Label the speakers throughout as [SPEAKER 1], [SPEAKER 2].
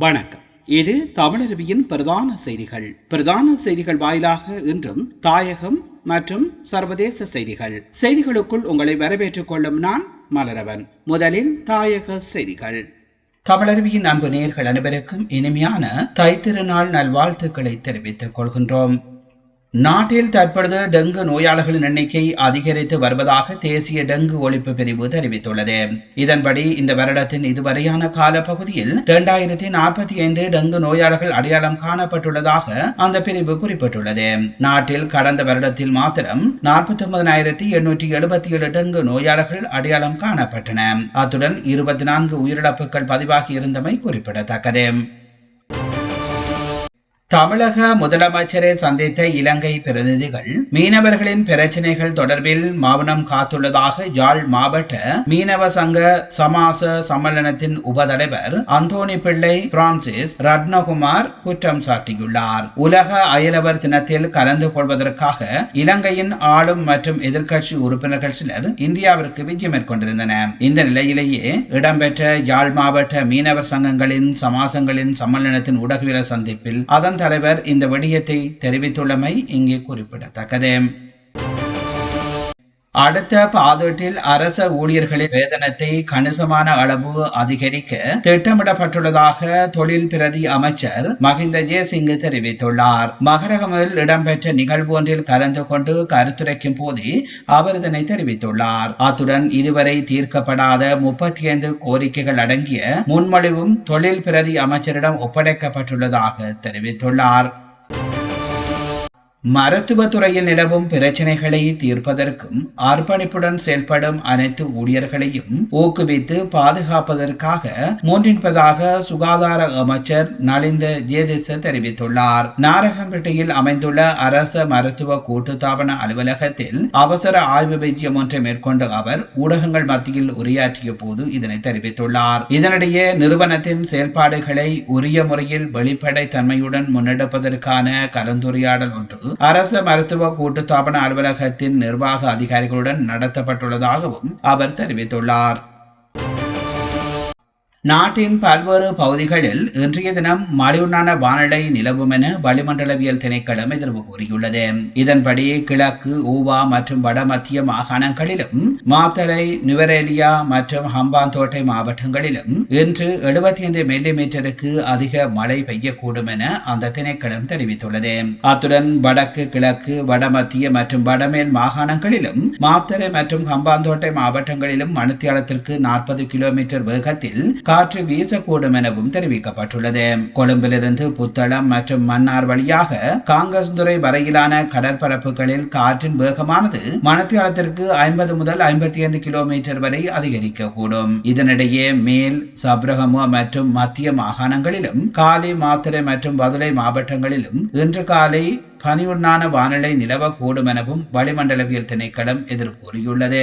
[SPEAKER 1] வணக்கம். இது தமிழருவியின் பிரதான செய்திகள். பிரதான செய்திகள் வாயிலாக இன்றும் தாயகம் மற்றும் சர்வதேச செய்திகள். செய்திகளுக்குள் உங்களை வரவேற்றுக் கொள்ளும் நான் மலரவன். முதலில் தாயக செய்திகள். தமிழருவியின் அன்பு நேர்கள் அனைவருக்கும் இனிமையான தைத்திருநாள் நல்வாழ்த்துக்களை தெரிவித்துக் கொள்கின்றோம். நாட்டில் தற்பொழுது டெங்கு நோயாளர்களின் எண்ணிக்கை அதிகரித்து வருவதாக தேசிய டெங்கு ஒழிப்பு பிரிவு தெரிவித்துள்ளது. இதன்படி இந்த வருடத்தின் இதுவரையான காலப்பகுதியில் இரண்டாயிரத்தி நாற்பத்தி ஐந்து டெங்கு நோயாளர்கள் அடையாளம் காணப்பட்டுள்ளதாக அந்த பிரிவு குறிப்பிட்டுள்ளது. நாட்டில் கடந்த வருடத்தில் மாத்திரம் நாற்பத்தி ஒன்பதாயிரத்தி எண்ணூற்றி எழுபத்தி ஏழு டெங்கு நோயாளர்கள் அடையாளம் காணப்பட்டன. அத்துடன் இருபத்தி நான்கு உயிரிழப்புகள் பதிவாகி இருந்தமை குறிப்பிடத்தக்கது. தமிழக முதலமைச்சரை சந்தித்த இலங்கை பிரதிநிதிகள் மீனவர்களின் பிரச்சினைகள் தொடர்பில் மௌனம் காத்துள்ளதாக யாழ் மாவட்ட மீனவ சங்க சமாச சம்மேளனத்தின் உபதலைவர் அந்தோனி பிள்ளை பிரான்சிஸ் ரத்னகுமார் குற்றம் சாட்டியுள்ளார். உலக அயலவர் தினத்தில் கலந்து கொள்வதற்காக இலங்கையின் ஆளும் மற்றும் எதிர்க்கட்சி உறுப்பினர்கள் சிலர் இந்தியாவிற்கு விஜயம் மேற்கொண்டிருந்தன இந்த நிலையிலேயே இடம்பெற்ற யாழ் மாவட்ட மீனவர் சங்கங்களின் சமாசங்களின் சம்மேளனத்தின் ஊடகவியல் சந்திப்பில் அதன் தலைவர் இந்த விடயத்தை தெரிவித்துள்ளமை இங்கே குறிப்பிடத்தக்கது. அடுத்த பாதீட்டில் அரச ஊழியர்களின் வேதனத்தை கணிசமான அளவு அதிகரிக்க திட்டமிடப்பட்டுள்ளதாக தொழில் பிரதி அமைச்சர் மஹிந்த ஜெயசிங் தெரிவித்துள்ளார். மகரகமில் இடம்பெற்ற நிகழ்வு ஒன்றில் கலந்து கொண்டு கருத்துரைக்கும் போதே அவர் இதனை தெரிவித்துள்ளார். அத்துடன் இதுவரை தீர்க்கப்படாத முப்பத்தி ஐந்து கோரிக்கைகள் அடங்கிய முன்மொழிவும் தொழில் பிரதி அமைச்சரிடம் ஒப்படைக்கப்பட்டுள்ளதாக தெரிவித்துள்ளார். மருத்துவத்துறையில் நிலவும் பிரச்சனைகளை தீர்ப்பதற்கும் அர்ப்பணிப்புடன் செயல்படும் அனைத்து ஊழியர்களையும் ஊக்குவித்து பாதுகாப்பதற்காக முன்னிற்பதாக சுகாதார அமைச்சர் நலிந்த ஜேதிச தெரிவித்துள்ளார். நாரகம்பேட்டையில் அமைந்துள்ள அரச மருத்துவ கூட்டுத்தாபன அலுவலகத்தில் அவசர ஆய்வு வைத்தியம் ஒன்றை மேற்கொண்ட அவர் ஊடகங்கள் மத்தியில் உரையாற்றிய போது இதனை தெரிவித்துள்ளார். இதனிடையே நிறுவனத்தின் செயல்பாடுகளை உரிய முறையில் வெளிப்படை தன்மையுடன் முன்னெடுப்பதற்கான கலந்துரையாடல் ஒன்று அரசு மருத்துவ கூட்டுத்தாபன அலுவலகத்தின் நிர்வாக அதிகாரிகளுடன் நடத்தப்பட்டுள்ளதாகவும் அவர் தெரிவித்துள்ளார். நாட்டின் பல்வேறு பகுதிகளில் இன்றைய தினம் மலிவுனான வானிலை நிலவும் என வளிமண்டலவியல் திணைக்களம் எதிர்வு கூறியுள்ளது. இதன்படி கிழக்கு ஊவா மற்றும் வடமத்திய மாகாணங்களிலும் மாத்தலை நுவரேலியா மற்றும் ஹம்பாந்தோட்டை மாவட்டங்களிலும் இன்று எழுபத்தி ஐந்து மில்லி மீட்டருக்கு அதிக மழை பெய்யக்கூடும் என அந்த திணைக்களம் தெரிவித்துள்ளது. அத்துடன் வடக்கு கிழக்கு வடமத்திய மற்றும் வடமேல் மாகாணங்களிலும் மாத்தரை மற்றும் ஹம்பாந்தோட்டை மாவட்டங்களிலும் மணித்தியாலத்திற்கு நாற்பது கிலோமீட்டர் வேகத்தில் காற்று வீசக்கூடும் எனவும் தெரிவிக்கப்பட்டுள்ளது. கொழும்பிலிருந்து புத்தளம் மற்றும் மன்னார் வழியாக காங்கஸ்துறை வரையிலான கடற்பரப்புகளில் காற்றின் வேகமானது மணத்தியாலத்திற்கு ஐம்பது முதல் ஐம்பத்தி ஐந்து கிலோமீட்டர் வரை அதிகரிக்கக்கூடும். இதனிடையே மேல் சப்ரகமுவ மற்றும் மத்திய மாகாணங்களிலும் காலி மாத்திரை மற்றும் பதுளை மாவட்டங்களிலும் இன்று காலை பனியுண்ணான வானிலை நிலவக்கூடும் எனவும் வளிமண்டலவியல் திணைக்களம் எதிர்கூறியுள்ளது.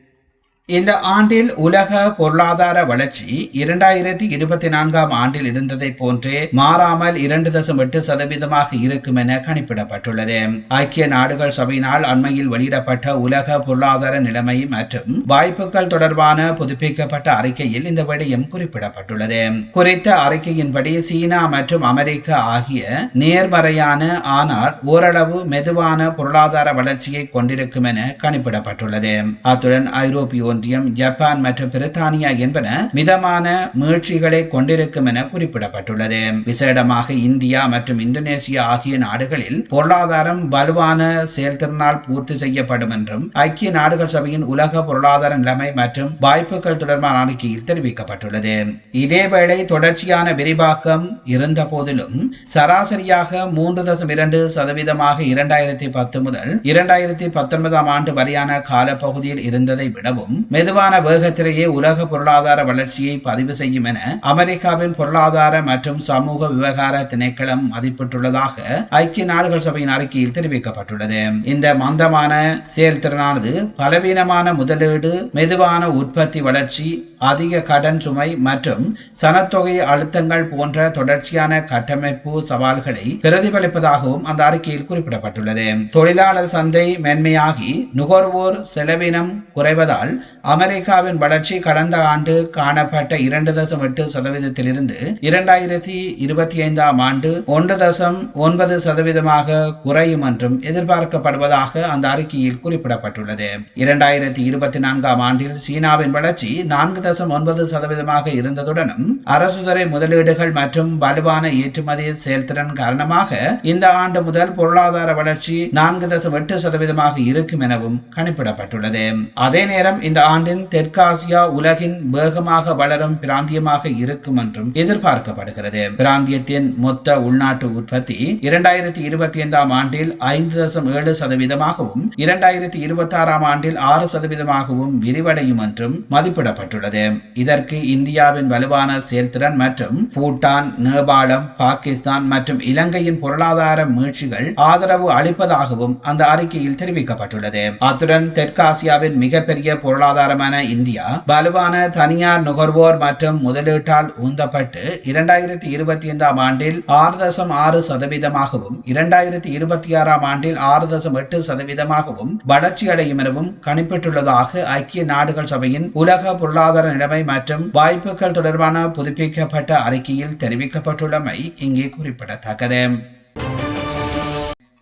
[SPEAKER 1] இந்த ஆண்டில் உலக பொருளாதார வளர்ச்சி இரண்டாயிரத்தி இருபத்தி நான்காம் ஆண்டில் இருந்ததை போன்றே மாறாமல் இரண்டு தசம் எட்டு சதவீதமாக இருக்கும் என கணிப்பிடப்பட்டுள்ளது. ஐக்கிய நாடுகள் சபையினால் அண்மையில் வெளியிடப்பட்ட உலக பொருளாதார நிலைமை மற்றும் வாய்ப்புகள் தொடர்பான புதுப்பிக்கப்பட்ட அறிக்கையில் இந்த விடயம் குறிப்பிடப்பட்டுள்ளது. குறித்த அறிக்கையின்படி சீனா மற்றும் அமெரிக்கா ஆகிய நேர்மறையான ஆனால் ஓரளவு மெதுவான பொருளாதார வளர்ச்சியை கொண்டிருக்கும் என கணிப்பிடப்பட்டுள்ளது. அத்துடன் ஐரோப்பிய ஒன்றியம் ஜப்பான் மற்றும் பிரித்தானியா என்பன மிதமான முயற்சிகளை கொண்டிருக்கும் என குறிப்பிடப்பட்டுள்ளது. விசேடமாக இந்தியா மற்றும் இந்தோனேசியா ஆகிய நாடுகளில் பொருளாதாரம் வலுவான செயல்திறனால் பூர்த்தி செய்யப்படும் என்றும் ஐக்கிய நாடுகள் சபையின் உலக பொருளாதார நிலைமை மற்றும் வாய்ப்புகள் தொடர்பான அறிக்கையில் தெரிவிக்கப்பட்டுள்ளது. இதேவேளை தொடர்ச்சியான விரிவாக்கம் இருந்த போதிலும் சராசரியாக மூன்று தசம் இரண்டு சதவீதமாக இரண்டாயிரத்தி பத்து முதல் இரண்டாயிரத்தி பத்தொன்பதாம் ஆண்டு வரையான காலப்பகுதியில் இருந்ததை விடவும் மெதுவான வேகத்திலேயே உலக பொருளாதார வளர்ச்சியை பதிவு செய்யும் என அமெரிக்காவின் பொருளாதார மற்றும் சமூக விவகார திணைக்களம் மதிப்பிட்டுள்ளதாக ஐக்கிய நாடுகள் சபையின் அறிக்கையில் தெரிவிக்கப்பட்டுள்ளது. இந்த மந்தமான செயல்திறனானது பலவீனமான முதலீடு மெதுவான உற்பத்தி வளர்ச்சி அதிக கடன் சுமை மற்றும் சனத்தொகை அழுத்தங்கள் போன்ற தொடர்ச்சியான கட்டமைப்பு சவால்களை பிரதிபலிப்பதாகவும் அந்த அறிக்கையில் குறிப்பிடப்பட்டுள்ளது. தொழிலாளர் சந்தை மென்மையாகி நுகர்வோர் செலவினம் குறைவதால் அமெரிக்காவின் வளர்ச்சி கடந்த ஆண்டு காணப்பட்ட இரண்டு தசம் எட்டு சதவீதத்திலிருந்து இரண்டாயிரத்தி இருபத்தி ஐந்தாம் ஆண்டு ஒன்று தசம் ஒன்பது சதவீதமாக குறையும் என்றும் எதிர்பார்க்கப்படுவதாக அந்த அறிக்கையில் குறிப்பிடப்பட்டுள்ளது. இரண்டாயிரத்தி இருபத்தி நான்காம் ஆண்டில் சீனாவின் வளர்ச்சி நான்கு தசம் ஒன்பது சதவீதமாக இருந்ததுடனும் அரசுதுறை முதலீடுகள் மற்றும் வலுவான ஏற்றுமதி செயல்திறன் காரணமாக இந்த ஆண்டு முதல் பொருளாதார வளர்ச்சி நான்கு தசம் எட்டு சதவீதமாக இருக்கும் எனவும் கணிப்பிடப்பட்டுள்ளது. அதே நேரம் இந்த ஆண்டின் தெற்காசியா உலகின் வேகமாக வளரும் பிராந்தியமாக இருக்கும் என்றும் எதிர்பார்க்கப்படுகிறது. பிராந்தியத்தின் மொத்த உள்நாட்டு உற்பத்தி இரண்டாயிரத்தி இருபத்தி ஐந்தாம் ஆண்டில் ஐந்து தசம் ஏழு சதவீதமாகவும் இரண்டாயிரத்தி இருபத்தி ஆறாம் ஆண்டில் ஆறு சதவீதமாகவும் விரிவடையும் என்றும் மதிப்பிடப்பட்டுள்ளது. இதற்கு இந்தியாவின் வலுவான செயல்திறன் மற்றும் பூட்டான் நேபாளம் பாகிஸ்தான் மற்றும் இலங்கையின் பொருளாதார மீழ்ச்சிகள் ஆதரவு அளிப்பதாகவும் அந்த அறிக்கையில் தெரிவிக்கப்பட்டுள்ளது. அத்துடன் தெற்காசியாவின் மிகப்பெரிய பொருளாதார பொருளாதாரமான இந்தியா வலுவான தனியார் நுகர்வோர் மற்றும் முதலீட்டால் உந்தப்பட்டு இரண்டாயிரத்தி இருபத்தி ஐந்தாம் ஆண்டில் ஆறு தசம் ஆறு சதவீதமாகவும் இரண்டாயிரத்தி இருபத்தி ஆறாம் ஆண்டில் ஆறு தசம் எட்டு சதவீதமாகவும் வளர்ச்சி அடையும் எனவும் கணிப்பிட்டுள்ளதாக ஐக்கிய நாடுகள் சபையின் உலக பொருளாதார நிலைமை மற்றும் வாய்ப்புகள் தொடர்பான புதுப்பிக்கப்பட்ட அறிக்கையில் தெரிவிக்கப்பட்டுள்ளமை இங்கே குறிப்பிடத்தக்கது.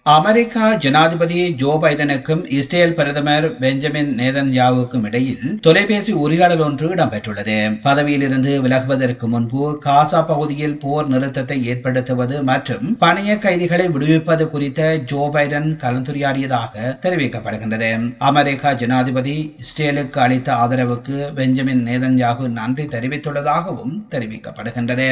[SPEAKER 1] அமெரிக்கா ஜனாதிபதி ஜோ பைடனுக்கும் இஸ்ரேல் பிரதமர் பெஞ்சமின் நேதன்யாவுக்கும் இடையில் தொலைபேசி உரையாடல் ஒன்று இடம்பெற்றுள்ளது. பதவியிலிருந்து விலகுவதற்கு முன்பு காசா பகுதியில் போர் நிறுத்தத்தை ஏற்படுத்துவது மற்றும் பணைய கைதிகளை விடுவிப்பது குறித்த ஜோ பைடன் கலந்துரையாடியதாக தெரிவிக்கப்படுகின்றது. அமெரிக்கா ஜனாதிபதி இஸ்ரேலுக்கு அளித்த ஆதரவுக்கு பெஞ்சமின் நேதன்யாகு நன்றி தெரிவித்துள்ளதாகவும் தெரிவிக்கப்படுகின்றது.